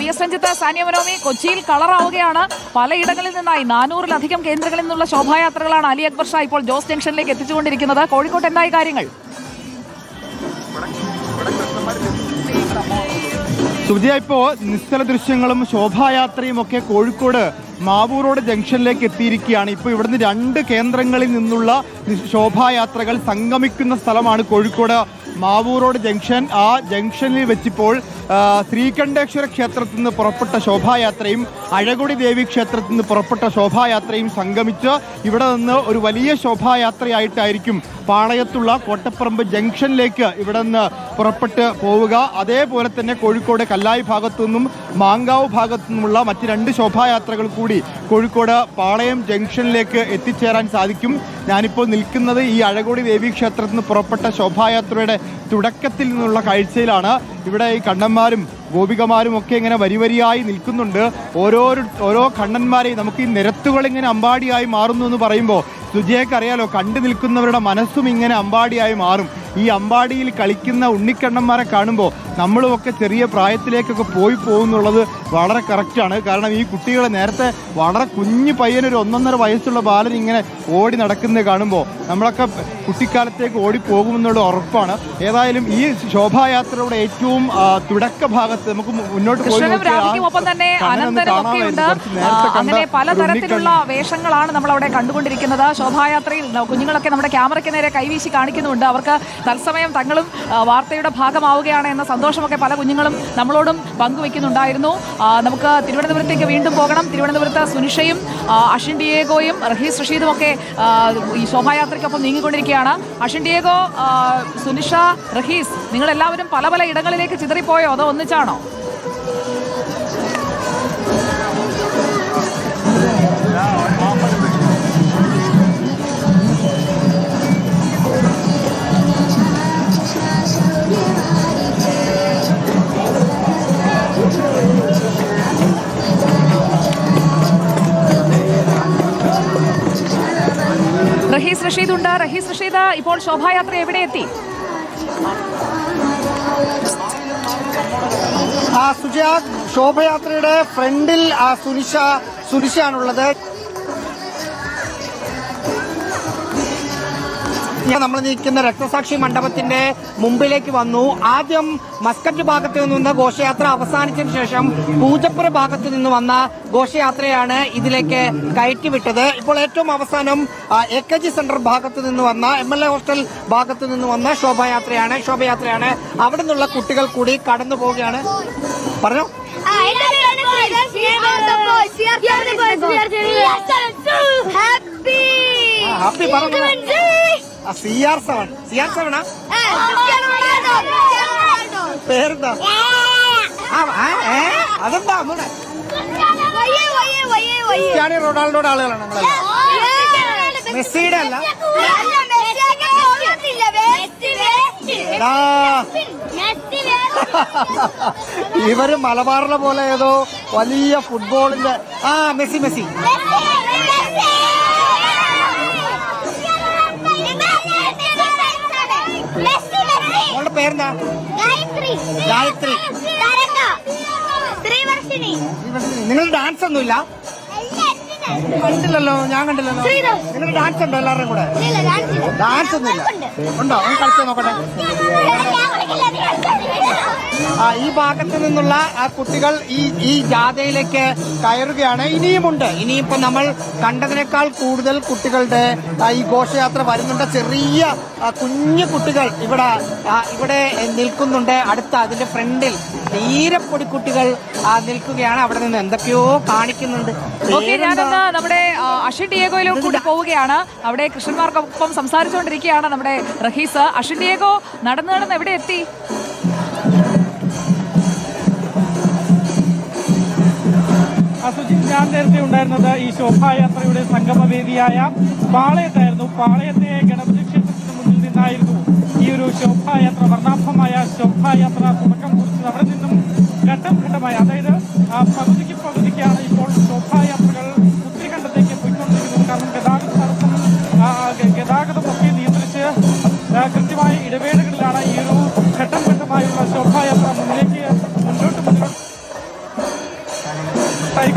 V S Ranjith Saniya Manomi കൊച്ചിയിൽ കളറാവുകയാണ്. പലയിടങ്ങളിൽ നിന്നായി നാനൂറിലധികം കേന്ദ്രങ്ങളിൽ നിന്നുള്ള ശോഭായാത്രകളാണ് അലി അക്ബർ ഷാ ഇപ്പോൾ ജോസ് ജംഗ്ഷനിലേക്ക് എത്തിച്ചുകൊണ്ടിരിക്കുന്നത്. കോഴിക്കോട്ട് എന്തായി കാര്യങ്ങൾ? സുജിയ ഇപ്പോൾ നിശ്ചല ദൃശ്യങ്ങളും ശോഭായാത്രയും ഒക്കെ കോഴിക്കോട് മാവൂർ ജംഗ്ഷനിലേക്ക് എത്തിയിരിക്കുകയാണ്. ഇപ്പോൾ ഇവിടുന്ന് രണ്ട് കേന്ദ്രങ്ങളിൽ നിന്നുള്ള ശോഭായാത്രകൾ സംഗമിക്കുന്ന സ്ഥലമാണ് കോഴിക്കോട്. മാവൂർ റോഡ് ജംഗ്ഷൻ ആ ജംഗ്ഷനിൽ വെച്ചിപ്പോൾ ശ്രീകണ്ഠേശ്വര ക്ഷേത്രത്തിൽ നിന്ന് പുറപ്പെട്ട ശോഭായാത്രയും അഴകൊടി ദേവി ക്ഷേത്രത്തിൽ നിന്ന് പുറപ്പെട്ട ശോഭായാത്രയും സംഗമിച്ച് ഇവിടെ നിന്ന് ഒരു വലിയ ശോഭായാത്രയായിട്ടായിരിക്കും പാളയത്തുള്ള കോട്ടപ്പറമ്പ് ജംഗ്ഷനിലേക്ക് ഇവിടെ നിന്ന് പുറപ്പെട്ട് പോവുക. അതേപോലെ തന്നെ കോഴിക്കോട് കല്ലായി ഭാഗത്തു നിന്നും മാങ്കാവ് ഭാഗത്തു നിന്നുമുള്ള മറ്റ് രണ്ട് ശോഭായാത്രകൾ കൂടി കോഴിക്കോട് പാളയം ജംഗ്ഷനിലേക്ക് എത്തിച്ചേരാൻ സാധിക്കും. ഞാനിപ്പോൾ നിൽക്കുന്നത് ഈ അഴകോടി ദേവി ക്ഷേത്രത്തിൽ നിന്ന് പുറപ്പെട്ട ശോഭായാത്രയുടെ തുടക്കത്തിൽ നിന്നുള്ള കാഴ്ചയിലാണ്. ഇവിടെ ഈ കണ്ണന്മാരും ഗോപികമാരും ഒക്കെ ഇങ്ങനെ വരിവരിയായി നിൽക്കുന്നുണ്ട്. ഓരോ ഓരോ കണ്ണന്മാരെയും നമുക്ക് ഈ നിരത്തുകൾ ഇങ്ങനെ അമ്പാടിയായി മാറുന്നു എന്ന് പറയുമ്പോൾ സുജയ്ക്ക് അറിയാലോ കണ്ടു നിൽക്കുന്നവരുടെ മനസ്സും ഇങ്ങനെ അമ്പാടിയായി മാറും. ഈ അമ്പാടിയിൽ കളിക്കുന്ന ഉണ്ണിക്കണ്ണന്മാരെ കാണുമ്പോൾ നമ്മളുമൊക്കെ ചെറിയ പ്രായത്തിലേക്കൊക്കെ പോയി പോകുന്നുള്ളത് വളരെ കറക്റ്റാണ് കാരണം ഈ കുട്ടികളെ നേരത്തെ വളരെ കുഞ്ഞു പയ്യനൊരു ഒന്നൊന്നര വയസ്സുള്ള ബാലൻ ഇങ്ങനെ ഓടി നടക്കുന്നത് കാണുമ്പോൾ നമ്മളൊക്കെ കുട്ടിക്കാലത്തേക്ക് ഓടിപ്പോകുമെന്നുള്ള ഉറപ്പാണ്. ഏതായാലും ഈ ശോഭായാത്രയുടെ ഏറ്റവും തുടക്ക ഭാഗത്ത് നമുക്ക് മുന്നോട്ട് അങ്ങനെ പലതരത്തിലുള്ള വേഷങ്ങളാണ് നമ്മൾ അവിടെ കണ്ടുകൊണ്ടിരിക്കുന്നത്. ശോഭായാത്രയിൽ കുഞ്ഞുങ്ങളൊക്കെ നമ്മുടെ ക്യാമറയ്ക്ക് നേരെ കൈവീശി കാണിക്കുന്നുണ്ട്. അവർക്ക് തത്സമയം തങ്ങളും വാർത്തയുടെ ഭാഗമാവുകയാണ് എന്ന സന്തോഷമൊക്കെ പല കുഞ്ഞുങ്ങളും നമ്മളോടും പങ്കുവെക്കുന്നുണ്ടായിരുന്നു. നമുക്ക് തിരുവനന്തപുരത്തേക്ക് വീണ്ടും പോകണം. തിരുവനന്തപുരത്ത് സുനിഷയും അഷിൻ ഡിയേഗോയും റഹീസ് റഷീദും ഒക്കെ ഈ ശോഭായാത്രയ്ക്കൊപ്പം നീങ്ങിക്കൊണ്ടിരിക്കുകയാണ്. അഷിൻ ഡിയേഗോ സുനിഷ റഹീസ് നിങ്ങളെല്ലാവരും പല പല ഇടങ്ങളിലേക്ക് ചിതറിപ്പോയോ? അതോ ഒന്നിച്ചാണോ? റഹീസ് റഷീദ് റഹീസ് റഷീദ് ഇപ്പോൾ ശോഭായാത്ര എവിടെ എത്തി? ആ സുജയ ശോഭയാത്രയുടെ ഫ്രണ്ടിൽ ആ സുനിഷ സുനിഷയാണുള്ളത്. ഞാൻ നമ്മൾ നിൽക്കുന്ന രക്തസാക്ഷി മണ്ഡപത്തിന്റെ മുമ്പിലേക്ക് വന്നു. ആദ്യം മസ്കറ്റ് ഭാഗത്ത് നിന്ന് ഘോഷയാത്ര അവസാനിച്ചതിന് ശേഷം പൂജപ്പുര ഭാഗത്ത് നിന്ന് വന്ന ഘോഷയാത്രയാണ് ഇതിലേക്ക് കയറ്റിവിട്ടത്. ഇപ്പോൾ ഏറ്റവും അവസാനം എ കെ ജി സെന്റർ ഭാഗത്ത് നിന്ന് വന്ന എം എൽ എ ഹോസ്റ്റൽ ഭാഗത്ത് നിന്ന് വന്ന ശോഭായാത്രയാണ്. ശോഭയാത്രയാണ്. അവിടെ നിന്നുള്ള കുട്ടികൾ കൂടി കടന്നു പോവുകയാണ്. പറഞ്ഞോ? ഹാപ്പി പറഞ്ഞു? C R seven C R സെവനാ പേരെന്താ? അതെന്താ നമ്മുടെ ക്രിസ്ത്യാനി റൊണാൾഡോയുടെ ആളുകളാണ് നമ്മളെല്ലാം മെസ്സിയുടെ അല്ല ഇവർ മലബാറിലെ പോലെ ഏതോ വലിയ ഫുട്ബോളിന്റെ ആ മെസ്സി മെസ്സി പേരെന്താ? ഗായത്രി. ത്രിവർഷിണി. നിങ്ങൾ ഡാൻസ് ഒന്നുമില്ല? കണ്ടില്ലല്ലോ ഞാൻ കണ്ടില്ലല്ലോ. നിങ്ങൾ ഡാൻസ് ഉണ്ടോ എല്ലാവരുടെയും കൂടെ? ഡാൻസ് ഒന്നുമില്ല. ഉണ്ടോ. കളിച്ചു നോക്കട്ടെ. ഈ ഭാഗത്ത് നിന്നുള്ള കുട്ടികൾ ഈ ഈ ജാഥയിലേക്ക് കയറുകയാണ്. ഇനിയുമുണ്ട്. ഇനിയിപ്പോ നമ്മൾ കണ്ടതിനേക്കാൾ കൂടുതൽ കുട്ടികളുടെ ഈ ഘോഷയാത്ര വരുന്നുണ്ട്. ചെറിയ കുഞ്ഞു കുട്ടികൾ ഇവിടെ ഇവിടെ നിൽക്കുന്നുണ്ട്. അടുത്ത അതിന്റെ ഫ്രണ്ടിൽ തീരെ കുട്ടികൾ നിൽക്കുകയാണ്. അവിടെ നിന്ന് എന്തൊക്കെയോ കാണിക്കുന്നുണ്ട്. ഓക്കെ ഞാനൊന്ന് നമ്മുടെ അഷിൻ ഡിയേഗോയിലോട്ട് കൂടി പോവുകയാണ്. അവിടെ കൃഷ്ണന്മാർക്കൊപ്പം സംസാരിച്ചുകൊണ്ടിരിക്കുകയാണ് നമ്മുടെ റഹീസ്. അഷിൻ ഡിയേഗോ നടന്നു നടന്ന് എവിടെ എത്തി? അസുജിൻ ഞാൻ നേരത്തെ ഉണ്ടായിരുന്നത് ഈ ശോഭായാത്രയുടെ സംഗമവേദിയായ പാളയത്തായിരുന്നു. പാളയത്തെ ഗണപതി ക്ഷേത്രത്തിന് മുന്നിൽ നിന്നായിരുന്നു ഈ ഒരു ശോഭായാത്ര വർണാഭമായ ശോഭായാത്ര തുടക്കം കുറിച്ചത്. അവിടെ നിന്നും ഘട്ടം ഘട്ടമായി അതായത് ആ, പകുതിക്ക്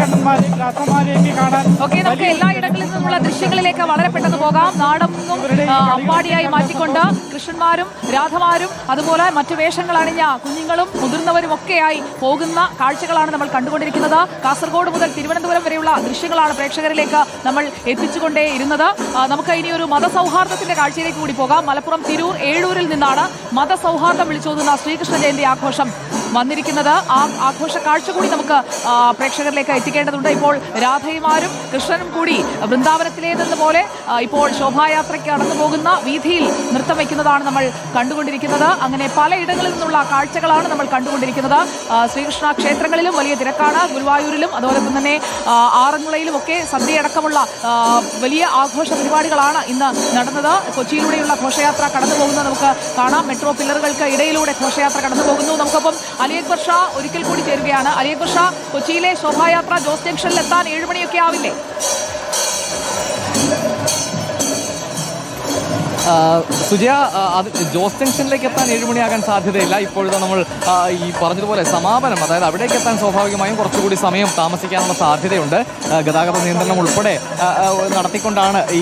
മുട്ടായിക്കണ്ണന്മാരെയും രാധമാരെയൊക്കെ കാണാൻ ഓക്കെ നമുക്ക് എല്ലാ ഇടങ്ങളിലും നിന്നുള്ള ദൃശ്യങ്ങളിലേക്ക് വളരെ പെട്ടെന്ന് പോകാം. നാടൊന്നും അമ്പാടിയായി മാറ്റിക്കൊണ്ട് കൃഷ്ണന്മാരും രാധമാരും അതുപോലെ മറ്റു വേഷങ്ങൾ അണിഞ്ഞ കുഞ്ഞുങ്ങളും മുതിർന്നവരും ഒക്കെയായി പോകുന്ന കാഴ്ചകളാണ് നമ്മൾ കണ്ടുകൊണ്ടിരിക്കുന്നത്. കാസർഗോഡ് മുതൽ തിരുവനന്തപുരം വരെയുള്ള ദൃശ്യങ്ങളാണ് പ്രേക്ഷകരിലേക്ക് നമ്മൾ എത്തിച്ചുകൊണ്ടേ ഇരുന്നത്. നമുക്ക് ഇനി ഒരു മതസൗഹാർദ്ദത്തിന്റെ കാഴ്ചയിലേക്ക് കൂടി പോകാം. മലപ്പുറം തിരൂർ ഏഴൂരിൽ നിന്നാണ് മതസൗഹാർദ്ദം വിളിച്ചോതുന്ന ശ്രീകൃഷ്ണ ജയന്തി ആഘോഷം. വന്നിരിക്കുന്നത്. ആ ആഘോഷ കാഴ്ച കൂടി നമുക്ക് പ്രേക്ഷകരിലേക്ക് എത്തിക്കേണ്ടതുണ്ട്. ഇപ്പോൾ രാധയുമാരും കൃഷ്ണനും കൂടി വൃന്ദാവനത്തിലേതെന്ന പോലെ ഇപ്പോൾ ശോഭായാത്രയ്ക്ക് കടന്നു പോകുന്ന വീതിയിൽ നൃത്തം വയ്ക്കുന്നതാണ് നമ്മൾ കണ്ടുകൊണ്ടിരിക്കുന്നത്. അങ്ങനെ പലയിടങ്ങളിൽ നിന്നുള്ള കാഴ്ചകളാണ് നമ്മൾ കണ്ടുകൊണ്ടിരിക്കുന്നത്. ശ്രീകൃഷ്ണ ക്ഷേത്രങ്ങളിലും വലിയ തിരക്കാണ്. ഗുരുവായൂരിലും അതോടൊപ്പം തന്നെ ആറന്മുളയിലും ഒക്കെ സദ്യയടക്കമുള്ള വലിയ ആഘോഷ പരിപാടികളാണ് ഇന്ന് നടന്നത്. കൊച്ചിയിലൂടെയുള്ള ഘോഷയാത്ര കടന്നു പോകുന്നത് നമുക്ക് കാണാം. മെട്രോ പില്ലറുകൾക്ക് ഇടയിലൂടെ ഘോഷയാത്ര കടന്നു പോകുന്നു നമുക്കൊപ്പം അലി അക്ബർ ഷാ ഒരിക്കൽ കൂടി ചേരുകയാണ്. അലി അക്ബർ ഷാ കൊച്ചിയിലെ ശോഭായാത്ര ജോസ് ജംഗ്ഷനിലെത്താൻ ഏഴുമണിയൊക്കെ ആവില്ലേ? സുജയ അത് ജോസ് ജംഗ്ഷനിലേക്ക് എത്താൻ ഏഴുമണിയാകാൻ സാധ്യതയില്ല. ഇപ്പോഴത്തെ നമ്മൾ ഈ പറഞ്ഞതുപോലെ സമാപനം അതായത് അവിടേക്ക് എത്താൻ സ്വാഭാവികമായും കുറച്ചുകൂടി സമയം താമസിക്കാനുള്ള സാധ്യതയുണ്ട്. ഗതാഗത നിയന്ത്രണം ഉൾപ്പെടെ നടത്തിക്കൊണ്ടാണ് ഈ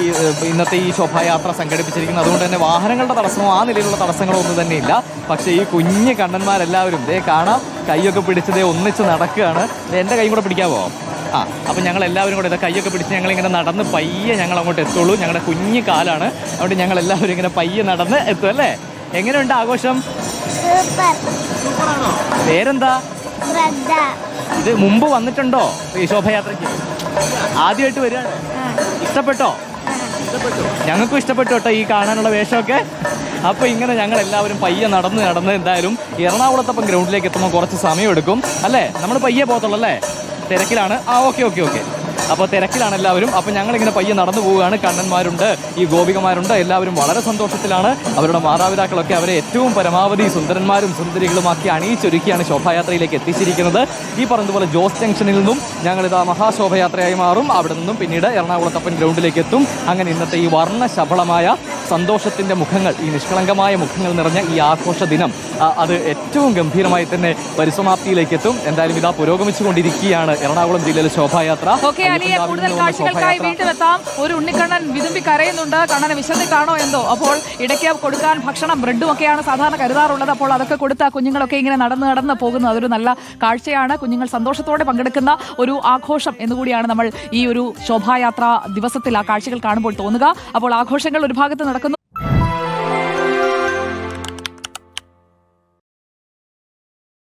ഇന്നത്തെ ഈ ശോഭായാത്ര സംഘടിപ്പിച്ചിരിക്കുന്നത്. അതുകൊണ്ട് തന്നെ വാഹനങ്ങളുടെ തടസ്സമോ ആ നിലയിലുള്ള തടസ്സങ്ങളോ ഒന്നും തന്നെ ഇല്ല. പക്ഷേ ഈ കുഞ്ഞ് കണ്ണന്മാരെല്ലാവരും ദേ കാണാം. കൈയൊക്കെ പിടിച്ചതേ ഒന്നിച്ച് നടക്കുകയാണ്. എന്റെ കൈ കൂടെ പിടിക്കാമോ ആ അപ്പം ഞങ്ങൾ എല്ലാവരും കൂടെ ഇതാ കൈയൊക്കെ പിടിച്ച് ഞങ്ങളിങ്ങനെ നടന്ന് പയ്യെ ഞങ്ങൾ അങ്ങോട്ട് എത്തുള്ളൂ. ഞങ്ങളുടെ കുഞ്ഞു കാലാണ്. അതുകൊണ്ട് ഞങ്ങൾ എല്ലാവരും ഇങ്ങനെ പയ്യെ നടന്ന് എത്തും അല്ലേ? എങ്ങനെയുണ്ട് ആഘോഷം? പേരെന്താ? ഇത് മുമ്പ് വന്നിട്ടുണ്ടോ ഈ ശോഭയാത്രയ്ക്ക്? ആദ്യമായിട്ട് വരികയാണ്? ഇഷ്ടപ്പെട്ടോ? ഇഷ്ടപ്പെട്ടു ഞങ്ങൾക്കും ഇഷ്ടപ്പെട്ടു കേട്ടോ ഈ കാണാനുള്ള വേഷമൊക്കെ. അപ്പോൾ ഇങ്ങനെ ഞങ്ങൾ എല്ലാവരും പയ്യെ നടന്ന് നടന്ന് എന്തായാലും എറണാകുളത്തപ്പം ഗ്രൗണ്ടിലേക്ക് എത്തുമ്പോൾ കുറച്ച് സമയം എടുക്കും അല്ലേ? നമ്മൾ പയ്യെ പോകത്തുള്ളൂ അല്ലേ? തിരക്കിലാണ്. ആ ഓക്കെ ഓക്കെ ഓക്കെ. അപ്പോൾ തിരക്കിലാണ് എല്ലാവരും. അപ്പോൾ ഞങ്ങളിങ്ങനെ പയ്യെ നടന്നു പോവുകയാണ്. കണ്ണന്മാരുണ്ട് ഈ ഗോപികമാരുണ്ട്. എല്ലാവരും വളരെ സന്തോഷത്തിലാണ്. അവരുടെ മാതാപിതാക്കളൊക്കെ അവരെ ഏറ്റവും പരമാവധി സുന്ദരന്മാരും സുന്ദരികളുമാക്കി അണിയിച്ചൊരുക്കിയാണ് ശോഭായാത്രയിലേക്ക് എത്തിച്ചിരിക്കുന്നത്. ഈ പറഞ്ഞതുപോലെ ജോസ് ജംഗ്ഷനിൽ നിന്നും ഞങ്ങളിതാ മഹാശോഭയാത്രയായി മാറും. അവിടെ നിന്നും പിന്നീട് എറണാകുളത്തപ്പൻ ഗ്രൗണ്ടിലേക്ക് എത്തും. അങ്ങനെ ഇന്നത്തെ ഈ വർണശബളമായ സന്തോഷത്തിന്റെ മുഖങ്ങൾ ഈ നിഷ്കളങ്കമായ മുഖങ്ങൾ നിറഞ്ഞ ഈ ആഘോഷ ദിനം അത് ഏറ്റവും ഗംഭീരമായി തന്നെ പരിസമാപ്തിയിലേക്ക് എത്തും എന്തായാലും ഇതാ പുരോഗമിച്ചുകൊണ്ടിരിക്കുകയാണ് എറണാകുളം ജില്ലയിലെ ശോഭായാത്ര. കൂടുതൽ കാഴ്ചകൾക്കായി. ഒരു ഉണ്ണിക്കണ്ണൻ വിതുമ്പി കരയുന്നുണ്ട്. കണ്ണനെ വിശന്നിട്ടാണോ എന്തോ? അപ്പോൾ ഇടയ്ക്ക് കൊടുക്കാൻ ഭക്ഷണം ബ്രെഡും ഒക്കെയാണ് സാധാരണ കരുതാറുള്ളത്. അപ്പോൾ അതൊക്കെ കൊടുത്ത കുഞ്ഞുങ്ങളൊക്കെ ഇങ്ങനെ നടന്ന് നടന്ന് പോകുന്നത് അതൊരു നല്ല കാഴ്ചയാണ്. കുഞ്ഞുങ്ങൾ സന്തോഷത്തോടെ പങ്കെടുക്കുന്ന ഒരു ആഘോഷം എന്നുകൂടിയാണ് നമ്മൾ ഈ ഒരു ശോഭായാത്ര ദിവസത്തിൽ ആ കാഴ്ചകൾ കാണുമ്പോൾ തോന്നുക. അപ്പോൾ ആഘോഷങ്ങൾ ഒരു ഭാഗത്ത് നടക്കും.